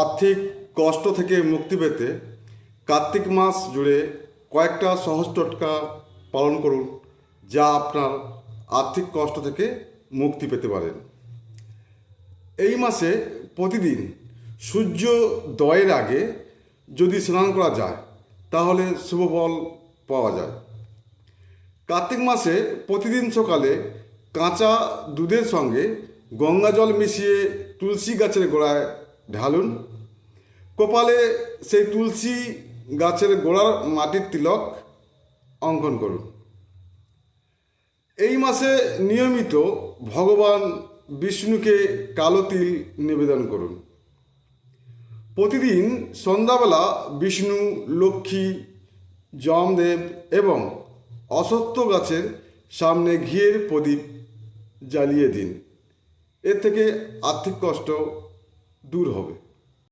আর্থিক কষ্ট থেকে মুক্তি পেতে কার্তিক মাস জুড়ে কয়েকটা সহজ টোটকা পালন করুন, যা আপনার আর্থিক কষ্ট থেকে মুক্তি পেতে পারেন এই মাসে প্রতিদিন সূর্য দয়ের আগে যদি স্নান করা যায়, তাহলে শুভ ফল পাওয়া যায়। কার্তিক মাসে প্রতিদিন সকালে কাঁচা দুধের সঙ্গে গঙ্গা জল মিশিয়ে তুলসী গাছের গোড়ায় ঢালুন। কপালে সেই তুলসী গাছের গোড়ার মাটির তিলক অঙ্কন করুন। এই মাসে নিয়মিত ভগবান বিষ্ণুকে কালো তিল নিবেদন করুন। প্রতিদিন সন্ধ্যাবেলা বিষ্ণু, লক্ষ্মী, যমদেব এবং অসত্য গাছের সামনে ঘিয়ের প্রদীপ জ্বালিয়ে দিন। এর থেকে আর্থিক কষ্ট দূর হবে।